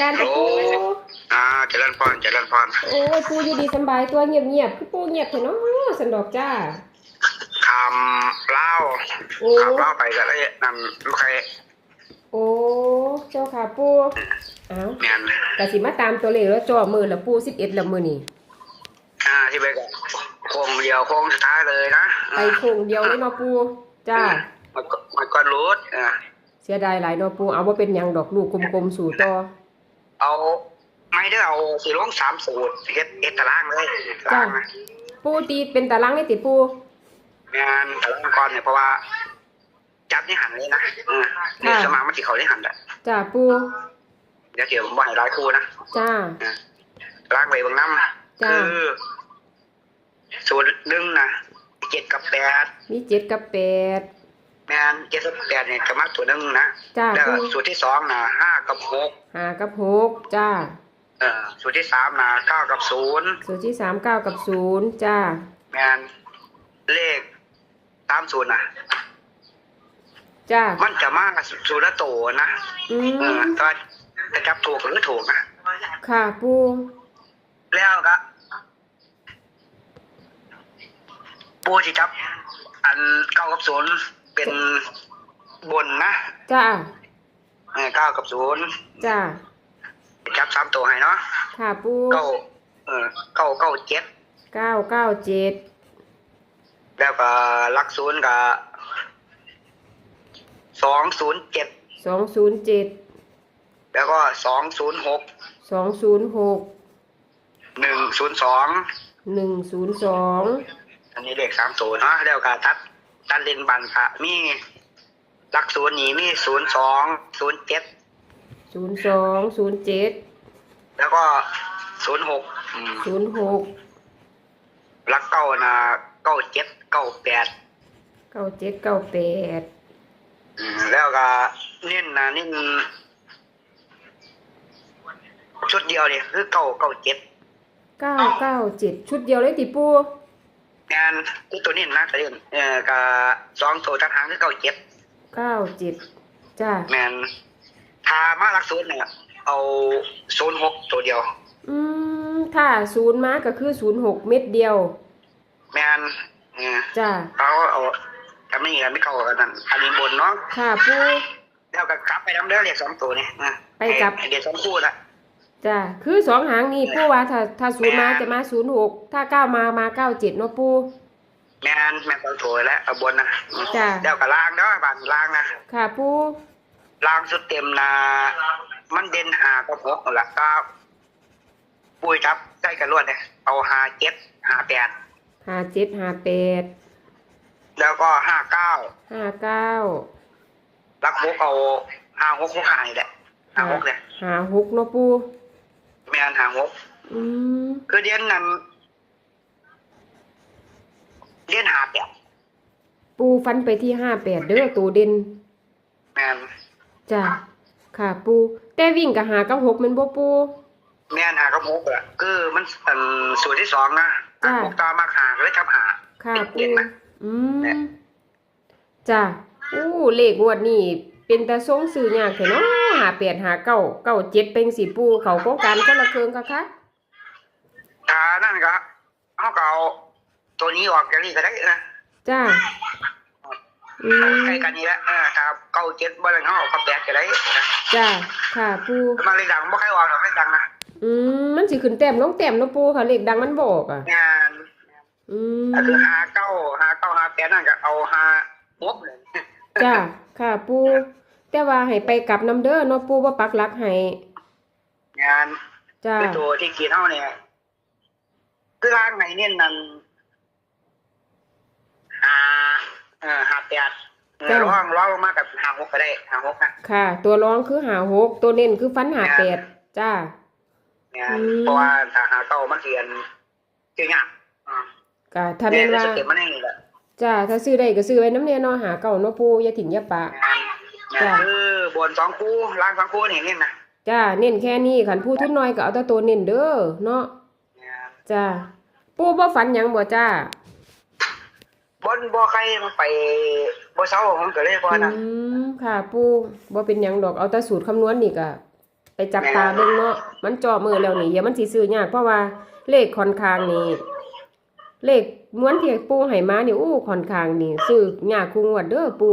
การกับปูอ่าเจริญพรเจริญพรโอ้ยปูอยู่ดีสำบายตัวเงียบๆคือปูเงียบเถอะเนาะสันดอกจ้าคำเล่าโอ้คำเล่าไปก็ได้นำลูกใครโอ้เจ้าค่ะปูเอ้าเนียนกะสิมาตามตัวเลขแล้วจ่อมือละปูสิบเอ็ดละมือนี่อ่าที่ไปก็โค้งเดียวโค้งสุดท้ายเลยนะไปโค้งเดียวเลยเนาะปูจ้ามันก็มันก็รูดอ่าเสียดายหลายเนาะปูเอาว่าเป็นหยังดอกลูกกลมๆสู่ต่อ เอาไม่ได้เอาสีลงสามสูตรเฮ็ดเฮ็ดตารางเลยตารางนะปูตีเป็นตารางได้ติปูงานตารางก่อนเนี่ยเพราะว่า จับนี่หันเลยนะอืมนี่สมามันที่เขาได้หันแหละจ้าปูเดี๋ยวเดี๋ยวผมบอกให้ร้ายครูนะจ้าล้างไปเบางน้ำจ้าคือสูตรหนึ่งนะเจ็ดกับแปดมีเจ็ดกับแปด แมนเจ็ดกับแปดเนี่ยจะมักตัวหนึ่งนะจ้าแล้วปูสูตรที่สองนะห้ากับหกห้ากับหกจ้า เอ่อสูตรที่สามนะเก้ากับศูนย์สูตรที่สามเก้ากับศูนย์จ้า แมนเลขตามสูตรนะจ้า มันจะมากกับสูตรละโตนะอืเออมก็จะจับถูกหรือถูกนะค่ะปูแล้วก็ปูจะจับ อันเก้ากับศูนย์ เป็นบนนะจ้าเออเก้ากับศูนย์จ้าจับสามตัวให้เนาะค่ะปูเก้าเออเก้าเก้าเจ็ดเก้าเก้าเจ็ดแล้วก็หลักศูนย์กับสองศูนย์เจ็ดสองศูนย์เจ็ดแล้วก็สองศูนย์หกสองศูนย์หกหนึ่งศูนย์สองหนึ่งศูนย์สองอันนี้เลขสามศูนย์เนาะแล้วก็ตัด ตัดเลนบันค่ะมีหลักศูนย์นี้มีศูนย์สองศูนย์เจ็ดศูนย์สองศูนย์เจ็ดแล้วก็ศูนย์หกศูนย์หกหลักเก้านะเก้าเจ็ดเก้าแปดเก้าเจ็ดเก้าแปดอืมแล้วก็เน้นนะเน้นชุดเดียวเนี่ยคือเก้าเก้าเจ็ดเก้าเก้าเจ็ดชุดเดียวเลยติปู งานคือตัวนี้นะกระเด็นเอ่อกับสองตัวทัดหางคือเก้าเจ็ดเก้าเจ็ดจ้าแมนทามาลักศูนย์เนี่ยเอาศูนย์หกตัวเดียว อืมถ้าศูนย์มาก็คือศูนย์หกเม็ดเดียว แมนเออจ้าเขาเอาทำไม่เงี้ยไม่เข้ากันนั่นอันนี้บนเนาะค่ะปูแล้วก็กลับไปน้ำเด้อเรียกสองตัวนี่นะไปกลับให้เรียกสองคู่ละ จ้าคือสองหางนี่ปูว่าถ้าถ้าศูนย์มาจะมาศูนย์หกถ้าเก้ามามาเก้าเจ็ดเนาะปู แมนแมนสองตัวแล้วเอาบนนะจ้ะแล้วก็ล่างเนาะบานล่างนะค่ะปูล่างสุดเต็มนะมันเด่นหากับหกนั่นแหละก็ปุ้ยจับใกล้กันรวดเนี่ยเอาหาเจ็ดหาแปดห้าเจ็ดห้าแปดแล้วก็ห้าเก้าห้าเก้าลักหกเอาห้าหกหกหายแหละห้าหกเนี่ยห้าหกเนาะปูแม นห้าหกอืมคือเดียนนั้นเดียนหาแปดปูฟันไปที่ห้าแปดเด้อตัวเด่นแมนจ้ะค่ะ ปู แต่วิ่งกับหากับหกแมันบ่ปู แมนหากับหกอะคือมันอันส่วนที่สองนะจ้ะ หกตามมาหาก็เลยทับหาค่ะเป็นปูเด่นนะ อืเนี่มย จ้ะอู้เลขงวดนี้เป็นตาทรงสื่อยากแท้เนาะ หาแปดหาเก้าเก้าเจ็ดเป็นสิปูเขาโครงการคนละเครื่องกะคะถ้านั่นก็เขาเก็เอาตัวนี้ออกจากนี่ก็ได้นะจ้ะอืมใกล้กันนี่แหละเออถ้าเก้าเจ็ดบ้านเขาเอากับแปดก็ได้นะจ้ะค่ะปูมาเลยดังไม่ค่ออกหรอกไม่ดังนะอืมมันสิขึ้นแต้มลงแต้มเนาะปูค่ะเลขดังมันบอกอะงานอืมก็คือหาเก้าหาเก้าหาแปดนั่นก็เอาหาหกเลยจ้ะค่ะปู แต่ว่าให้ไปกลับน้ำเด้อเนาะปูว่าปักหลักให้งานจ้ะคือตัวที่กินเท่าเนี่ยคือร่างไหนเนี่ยนั่นหาเออหาแปดเออร้องร้องลงมากับหาหกก็ได้หาหกนะค่ะ ตัวรองคือหาหกตัวเน้นคือฟันหาแปดจ้างานอืมเพราะว่าถ้าหาเก้ามันเรียนเก่งอะอ่าก็ถ้าแม่นว่าสเต็ปมันนี่แหละจ้าถ้าซื้อได้ก็ซื้อไว้น้ำเนียเนาะหาเก่าเนาะปูอย่าถิ่งอย่าปะงานงาน จ้ะ คือบนสองคู่ล่างสองคู่นี่นี่นะจ้าเน้นแค่นี้ขันผู้ทุนน้อยก็เอาแต่ตัวเน้นเด้อเนาะงานจ้าปูบ่ฝันหยังบ่จ้าบนบ่ใครมันไปบ่เศร้าผมก็เลยบ่อืนั่นมค่ะปูบ่เป็นหยังดอกเอาแต่สูตรคำนวณนี่ก็ไปจับตาเบิ่งเนาะมันจ่อมือแล้วนี่เดี๋ยวมันสิซื้อยากเพราะว่าเลขค่อนข้างนี่เลขม้วนที่ปูให้มานี่อู้ค่อนข้างนี่ซื้อยากคุงวดเด้อปู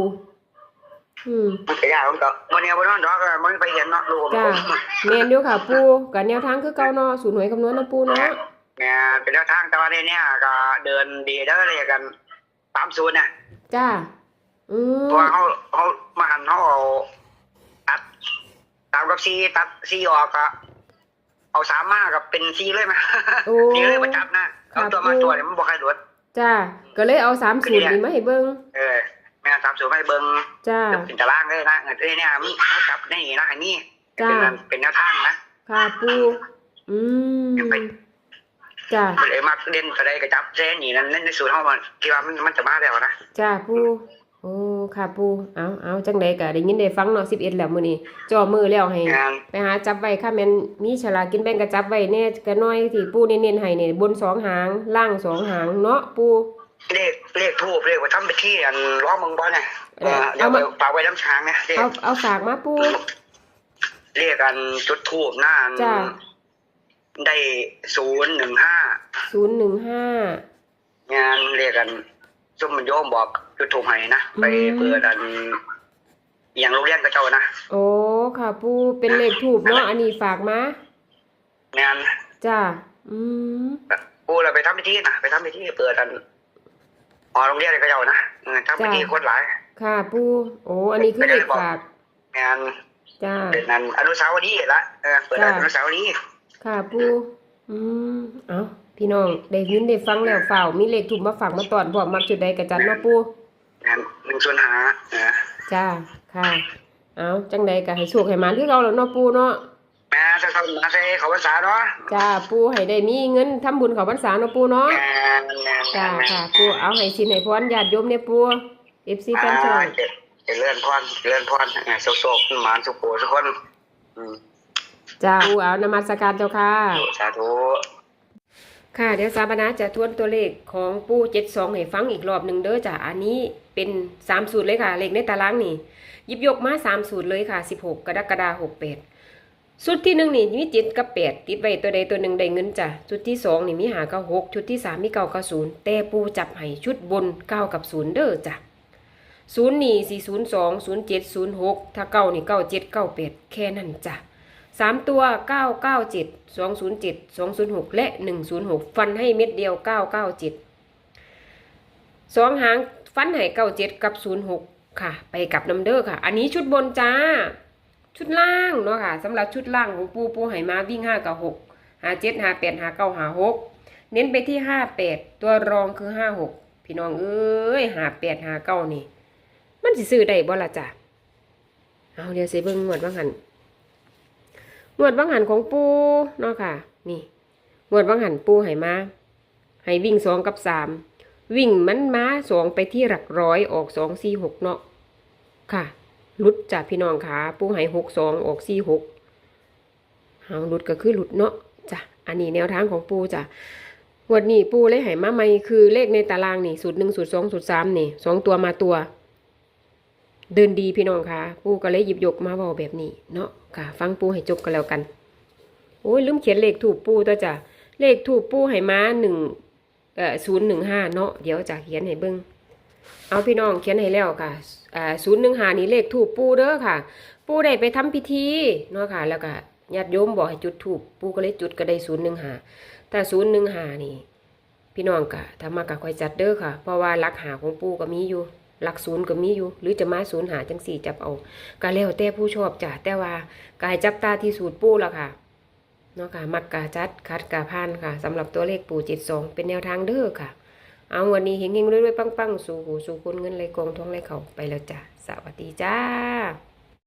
อืมมันก็ยากมันก็วันนี้วันนั้นดอกอะมันไปเห็นเนาะลูกจ้าแม่นอยู่ค่ะปูกับแนวทางคือเก่าเนาะศูนย์หน่วยคำนวณเนาะปูเนาะเนี่ยเป็นแนวทางแต่ว่าในเนี้ยก็เดินดีเด้อเลยกันตามศูนย์น่ะจ้าอืเพมราะว่าเขาเขามาหันเขาเอาตัดตามกับซีตัดซีออกก็เอาสามมากับเป็นซีเลยไหมโอ้ซีเลยมาจับนะเอาตัวมาตัวเนี่ยมันบอกใครหลวดจ้าก็เลยเอาสามศูนย์นี่มาให้เบิ่งเออแม่ สามศูนย์ไม่เบิ้งจ้า เป็นตารางเลยนะเงินเอ้ยเนี่ยมันเขาจับในนี่นะอันนี้จ้า เป็นเป็นแนวทางนะ ค่ะปูอืมจ้า มันเอ้ยมักเด่นกระไดกระจับเส้นนี่นั่นในสูตรเขามันคิดว่ามันมันจะมาแล้วนะจ้าปูโอ้ค่ะปูเอาเอาจังใดก็ได้ยินได้ฟังเนาะ11แล้วมื้อนี้จ่อมือแล้วให้ งานไปหาจับไว้ค่ะแม่นมีฉลากกินแบ่งก็จับไว้แน่ก็น้อยที่ปูเน้นๆให้นี่บนสองหาง ล่างสองหางเนาะปู เลขเลขทูบเลขว่าทำไปที่อันร้องเมืองบอลเนี่ยเออเอาเดี๋ยวมาฝากไว้น้ำช้างเนี่ยเลขเอาเอาฝากมาปู เลขกันจุดทูบหน้าอันจ้าได้ศูนย์หนึ่งห้า015งานเลขกันซุ่มมันโยมบอกจุดทูบให้นะไปอืม เปิดอันอหย่างโรงเรียนกระเจ้านะโอ้ค่ะปูเป็นเลขถูกเนาะอันนี้ฝากมา งานจ้าอืม กูเราไปทำพิธีนะไปทำพิธีเปิดอัน อ๋อโรงเรียนกระเจ้านะเออทำพิธีจ้าคนหลาย ค่ะปูโอ้อันนี้คือเลขฝากงานจ้าเป็นนันอนุสาวรีย์ละเออเปิดจ้าอนุสาวรีย์ค่ะปูอืมเอาพี่น้องได้ยินได้ฟังแล้วฝ่าวมีเลขถูกมาฝากมาตอนพร้อมมักจุดใดกระจันเนาะปูงานหนึ่งส่วนหาเออจ้าค่ะ เอาจังใดก็ให้โชคให้หมานคือเก่าแล้วเนาะปูเนาะ แม่จะทำมาใส่เขาภาษาเนาะจ้าปูให้ได้มีเงินทำบุญเข้าพรรษาเนาะปูเนาะแม่แม่จ้าค่ะปูเอาให้สินให้พรญาติโยมเนี่ยปู FC แฟนช่องเจะเลื่อนพรเลื่อนพรเออโศกๆหมานสุโขทุกคนอืมจ้าปูเอานมัสการเจ้าค่ะสาธุค่ะเดี๋ยวสาบานาจะทวนตัวเลขของปูเจ็ดสองให้ฟังอีกรอบหนึ่งเด้อจ้ะอันนี้เป็นสามสูตรเลยค่ะ เลขในตารางนี่หยิบยกมาสามสูตรเลยค่ะสิบหกกรกฎาหกแปด ชุดที่หนึ่งนี่มีเจ็ดกับแปดติดไว้ตัวใดตัวหนึ่งได้เงินจ้ะชุดที่สองนี่มีหาเก้าหกชุดที่สามมีเก้ากับศูนย์แต่ปูจับให้ชุดบนเก้ากับศูนย์เด้อจ้ะศูนย์นี่สี่ศูนย์สองศูนย์เจ็ดศูนย์หกถ้าเก้านี่เก้าเจ็ดเก้าแปดแค่นั้นจ้ะสามตัวเก้าเก้าเจ็ดสองศูนย์เจ็ดสองศูนย์หกและหนึ่งศูนย์หกฟันให้เม็ดเดียวเก้าเก้าเจ็ดสองหางฟันให้เก้าเจ็ดกับศูนย์หกค่ะ ไปกับน้ำเด้อค่ะ อันนี้ชุดบนจ้า ชุดล่างเนาะค่ะสำหรับชุดล่างของปูปูไหมาวิ่งห้ากับหกหาเจ็ดหาแปดหาเก้าหาหกเน้นไปที่ห้าแปดตัวรองคือห้าหกพี่น้องเอ้ยหาแปดหาเก้านี่ มันสิซื้อได้บ่ละจ้ะเอาเดี๋ยวสิเบิ่งงวดว่าหันงวดวังหันของปูเนาะค่ะ นี่งวดวังหันปูให้มาให้วิ่งสองกับสามวิ่งมันม้าสองไปที่หลักร้อยออกสองสี่หกเนาะค่ะ หลุดจากพี่น้องขาปูให้หกสองออกสี่หกหาหลุดก็คือหลุดเนาะจ้ะอันนี้แนวทางของปูจ้ะงวดนี้ปูเลยให้มาใหม่คือเลขในตารางนี่สูตรหนึ่งสูตรสองสูตรสามนี่สองตัวมาตัวเดินดีพี่น้องค่ะปูก็เลยหยิบยกมาบอกแบบนี้เนาะค่ะ ฟังปูให้จบกันแล้วกันโอ้ยลืมเขียนเลขถูกปูตัวจ้ะเลขถูกปูให้มาหนึ่งเอ่อศูนย์หนึ่งห้าเนาะเดี๋ยวจะเขียนให้เบิ้ง เอาพี่น้องเขียนให้แล้วค่ะศูนย์หนึ่งหานี่เลขถูกปูเด้อค่ะ ปูได้ไปทำพิธีเนาะค่ะ แล้วก็ญาติโยมบอกให้จุดถูกปูก็เลยจุดก็ได้ศูนย์หนึ่งหาแต่ศูนย์หนึ่งหานี่ พี่น้องกะถ้ามากะคอยจัดเด้อค่ะ เพราะว่าหลักหาของปูก็มีอยู่หลักศูนย์ก็มีอยู่ หรือจะมาศูนย์หาจังสี่จับเอาก็แล้วแต่ผู้ชอบจ้ะแต่ว่ากายจับตาที่สูตรปูละค่ะเนาะค่ะมักกาจัดคัดกาพานค่ะสำหรับตัวเลขปูเจ็ดสองเป็นแนวทางเด้อค่ะ เอาวันนี้เฮงๆรวยๆปังๆ สู่หูสู่คนเงินไหลกองท้องไหลเข่าไปแล้วจ้ะ สวัสดีจ้า